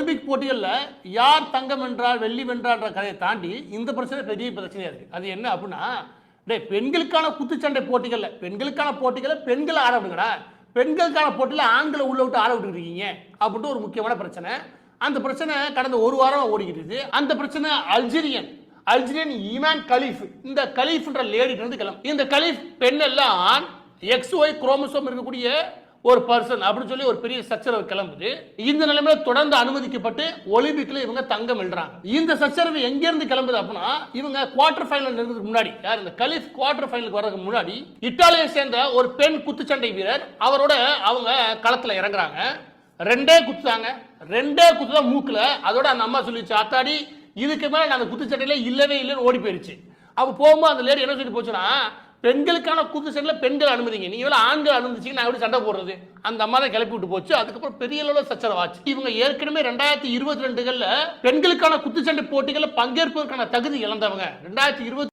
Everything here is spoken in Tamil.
ஒலிம்பிக் போட்டிகளில் யார் தங்கம் என்றால் வெள்ளி வென்றான்ற கதையை தாண்டி இந்த பிரச்சனை பெரிய பிரச்சனையாக இருக்குது அது என்ன அப்படின்னா டே பெண்களுக்கான குத்துச்சண்டை போட்டிகளில் பெண்களுக்கான போட்டிகளில் பெண்கள் ஆட விடுங்கடா. பெண்களுக்கான போட்டியில் ஆண்களை உள்ள விட்டு ஆட விட்டு இருக்கீங்க அப்படின்ட்டு ஒரு முக்கியமான பிரச்சனை. அந்த பிரச்சனை கடந்த ஒரு வாரம் ஓடிக்கிட்டு அந்த பிரச்சனை அல்ஜீரியன் அல்ஜீரியன் ஈமான் கலீஃப். இந்த கலீஃப்ன்ற லேடிட்டு வந்து கிளம்பு இந்த கலீஃப் பெண் எல்லாம் ஆண் எக்ஸ் ஒய் குரோமசோம் இருக்கக்கூடிய ஒரு பர்சன் அப்படின்னு சொல்லி ஒரு பெரிய சச்சரவு கிளம்புது. இந்த நிலைமையில தொடர்ந்து அனுமதிக்கப்பட்டு ஒலிம்பிக்ல இவங்க தங்கம் வெல்றாங்க. இந்த சச்சரவு எங்க இருந்து கிளம்புது அப்படின்னா இவங்க குவார்டர் ஃபைனல் இருக்கிறதுக்கு முன்னாடி யார் இந்த கலிஃப் குவார்டர் ஃபைனலுக்கு வர்றதுக்கு முன்னாடி இத்தாலியை சேர்ந்த ஒரு பெண் குத்துச்சண்டை வீரர் அவரோட அவங்க களத்துல இறங்குறாங்க. ரெண்டே குத்துதாங்க. ரெண்டே குத்துதான் மூக்குல. அதோட அந்த அம்மா சொல்லிச்சு அத்தாடி இதுக்கு மேல நான் அந்த குத்துச்சண்டையில இல்லவே இல்லைன்னு ஓடி போயிருச்சு. அப்போ போகும்போது அந்த லேடி என்ன சொல்லி போச்சுன்னா பெண்களுக்கான குத்துச்சண்டையில் பெண்கள் அனுமதிங்க. நீ வேலை ஆண்கள் அனுமதிச்சிங்க நான் எப்படி சண்டை போடுறது? அந்த அம்மா தான் கிளப்பி விட்டு போச்சு. அதுக்கப்புறம் பெரிய அளவில் சச்சரவாச்சு. இவங்க ஏற்கனவே ரெண்டாயிரத்தி இருபத்தி ரெண்டுகளில் பெண்களுக்கான குத்துச்சண்டை போட்டிகளில் பங்கேற்பதற்கான தகுதி இழந்தவங்க. ரெண்டாயிரத்தி இருபத்தி